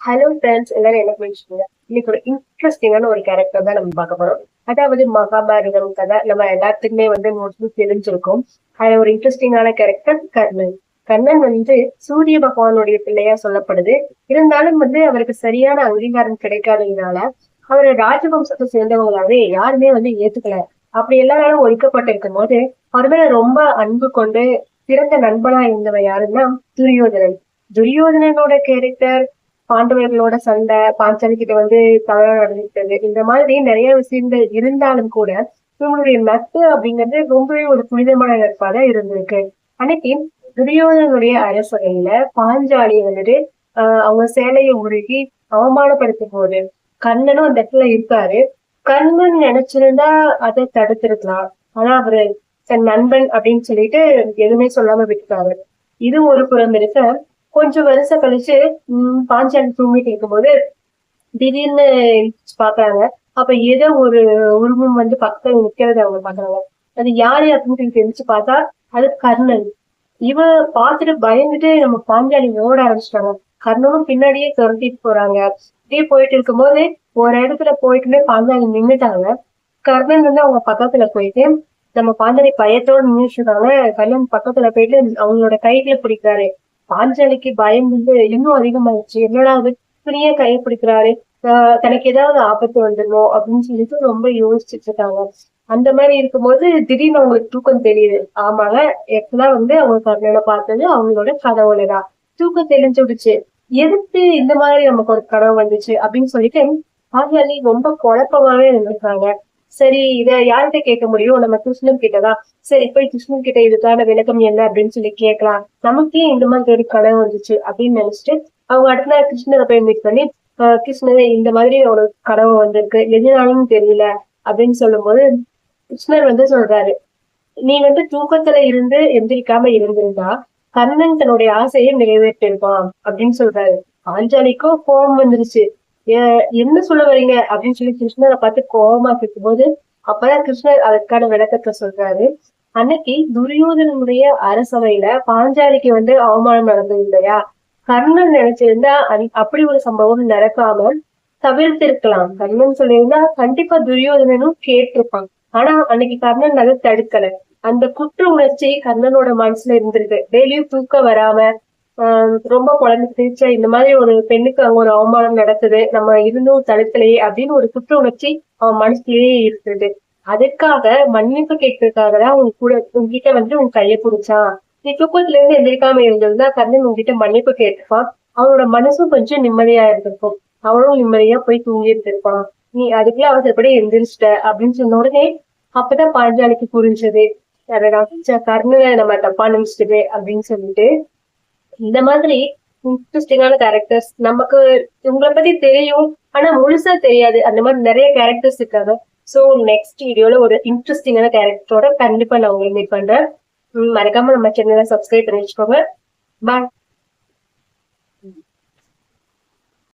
Hello friends எல்லாரும் என்ன பண்ணிச்சுங்க இன்னைக்கு ஒரு இன்ட்ரெஸ்டிங்கான ஒரு கேரக்டர் தான் நம்ம பார்க்க போறோம். அதாவது மகாபாரதம் கதை நம்ம எல்லாத்துக்குமே வந்து மோஸ்ட்லி தெரிஞ்சிருக்கும். அது ஒரு இன்ட்ரெஸ்டிங்கான கேரக்டர் கர்ணன். கர்ணன் வந்து சூரிய பகவானுடைய பிள்ளையா சொல்லப்படுது. இருந்தாலும் வந்து அவருக்கு சரியான அங்கீகாரம் கிடைக்காததுனால அவரை ராஜவம்சத்தை சேர்ந்தவங்களாவே யாருமே வந்து ஏத்துக்கல. அப்படி எல்லாரும் ஒழிக்கப்பட்டிருக்கும் போது அவர் மேல ரொம்ப அன்பு கொண்டு சிறந்த நண்பனா இருந்தவன் யாருன்னா துரியோதனன். துரியோதனனோட கேரக்டர் பாண்டவர்களோட சண்டை பாஞ்சாலி கிட்ட வந்து தவறு நடந்துட்டது இந்த மாதிரி நிறைய விஷயங்கள் இருந்தாலும் கூட இவங்களுடைய நட்பு அப்படிங்கிறது ரொம்பவே ஒரு புனிதமான நட்பாக தான் இருந்திருக்கு. அன்னைக்கு துரியோதனுடைய அரசவையில பாஞ்சாலி வந்துட்டு ஆஹ் அவங்க சேலையை உருகி அவமானப்படுத்தும் போது கண்ணனும் அந்த இடத்துல இருக்காரு. கண்ணன் நினைச்சிருந்தா அதை தடுத்திருக்கலாம். ஆனா அவரு தன் நண்பன் அப்படின்னு சொல்லிட்டு எதுவுமே சொல்லாம விட்டுட்டாரு. இது ஒரு புறம் இருக்க. கொஞ்சம் வருஷம் கழிச்சு உம் பாஞ்சாலி தூங்கிட்டு இருக்கும்போது திடீர்னு பாக்குறாங்க. அப்ப ஏதோ ஒரு உருவம் வந்து பக்கத்துல நிக்கிறத அவங்க பாக்குறாங்க. அது யாரு அப்படின்னு தெரிஞ்சு பார்த்தா அது கர்ணன். இவன் பார்த்துட்டு பயந்துட்டு நம்ம பாஞ்சாலி ஓட ஆரம்பிச்சிட்டாங்க. கர்ணனும் பின்னாடியே துரத்திட்டு போறாங்க. இப்படியே போயிட்டு இருக்கும்போது ஒரு இடத்துல போயிட்டுமே பாஞ்சாலி நின்னுட்டாங்க. கர்ணன் வந்து அவங்க பக்கத்துல போயிட்டு நம்ம பாஞ்சாலி பயத்தோட இருக்காங்க. கர்ணன் பக்கத்துல போயிட்டு அவங்களோட கைகளை பிடிக்கிறாரு. பாஞ்சாலிக்கு பயம் வந்து இன்னும் அதிகமாயிடுச்சு. என்னடா அது? துணிய கை பிடிக்கிறாரு. ஆஹ் தனக்கு ஏதாவது ஆபத்து வந்துடணும் அப்படின்னு சொல்லிட்டு ரொம்ப யோசிச்சுட்டு இருக்காங்க. அந்த மாதிரி இருக்கும்போது திடீர்னு அவங்களுக்கு தூக்கம் தெரியுது. ஆமாங்க எப்படா வந்து அவங்க கண்ணனை பார்த்தது அவங்களோட கனவுலதான். தூக்கம் தெரிஞ்சு விடுச்சு. எதுக்கு இந்த மாதிரி நமக்கு ஒரு கனவு வந்துச்சு அப்படின்னு சொல்லிட்டு பாஞ்சாலி ரொம்ப குழப்பமாவே இருந்திருக்காங்க. சரி இதை யார்கிட்ட கேட்க முடியும்? நம்ம கிருஷ்ணன் கிட்டதான். சரி போய் கிருஷ்ணன் கிட்ட இதுக்கான விளக்கம் என்ன அப்படின்னு சொல்லி கேட்கலாம். நமக்கே இந்த மாதிரி ஒரு கனவு வந்துச்சு அப்படின்னு நினைச்சிட்டு அவங்க அடுத்த நாள் கிருஷ்ணரை போய் மீட் பண்ணி ஆஹ் கிருஷ்ணரே இந்த மாதிரி ஒரு கனவு வந்திருக்கு. எதுனாலும் தெரியல. அப்படின்னு சொல்லும் போது கிருஷ்ணர் வந்து சொல்றாரு நீ வந்து தூக்கத்துல இருந்து எந்திரிக்காம இருந்திருந்தா கர்ணன் தன்னுடைய ஆசையை நிறைவேற்றிருப்பான். அப்படின்னு சொல்றாரு. பாஞ்சாலிக்கும் கோபம் வந்துருச்சு. என்ன சொல்ல வரீங்க? அப்படின்னு சொல்லி கிருஷ்ணரை பார்த்து கோபமா கேட்கும்போது அப்பதான் கிருஷ்ணர் அதற்கான விளக்கத்தை சொல்றாரு. அன்னைக்கு துரியோதனனுடைய அரசவையில பாஞ்சாலிக்கு வந்து அவமானம் நடந்தது இல்லையா? கர்ணன் நினைச்சிருந்தா அப்படி ஒரு சம்பவம் நடக்காம தவிர்த்திருக்கலாம். கர்ணன் சொல்லியிருந்தா கண்டிப்பா துரியோதனனும் கேட்டிருப்பான். ஆனா அன்னைக்கு கர்ணன் அதை தடுக்கல. அந்த குற்ற உணர்ச்சி கர்ணனோட மனசுல இருந்திருக்கு. டெய்லியும் தூக்க வராம ரொம்ப குழந்தை இந்த மாதிரி ஒரு பெண்ணுக்கு அங்க ஒரு அவமானம் நடக்குது. நம்ம இருந்தும் தடுக்கலையே அப்படின்னு ஒரு குற்ற உணர்ச்சி அவன் மனசுலயே இருக்குது அதுக்காக மன்னிப்பு கேட்கறதுக்காக தான் உங்க கூட உங்ககிட்ட வந்து உன் கையை பிடிச்சான். நீ தூக்கத்துல இருந்து எந்திரிக்காம இருந்திருந்தா கண்ணன் உங்ககிட்ட மன்னிப்பு கேட்டுப்பான் அவனோட மனசும் கொஞ்சம் நிம்மதியா இருந்திருக்கும். அவனும் நிம்மதியா போய் தூங்கி இருந்திருப்பான். நீ அதுக்குள்ள அவசரப்படி எந்திரிச்சிட்ட அப்படின்னு சொன்ன உடனே அப்பதான் பாஞ்சாலிக்கு புரிஞ்சது. கர்ணனை நம்ம தப்பா நினைச்சிட்டு அப்படின்னு சொல்லிட்டு இந்த மாதிரி இன்ட்ரெஸ்டிங்கான கேரக்டர்ஸ் நமக்கு உங்களை பத்தி தெரியும். ஆனா முழுசா தெரியாது. அந்த மாதிரி நிறைய கேரக்டர்ஸ் இருக்காங்க. சோ நெக்ஸ்ட் வீடியோல ஒரு இன்ட்ரெஸ்டிங்கான கேரக்டரோட கண்டிப்பா நான் உங்களை மீட் பண்றேன். உம் மறக்காம நம்ம சேனலை சப்ஸ்கிரைப் பண்ணி வச்சுக்கோங்க. பாய்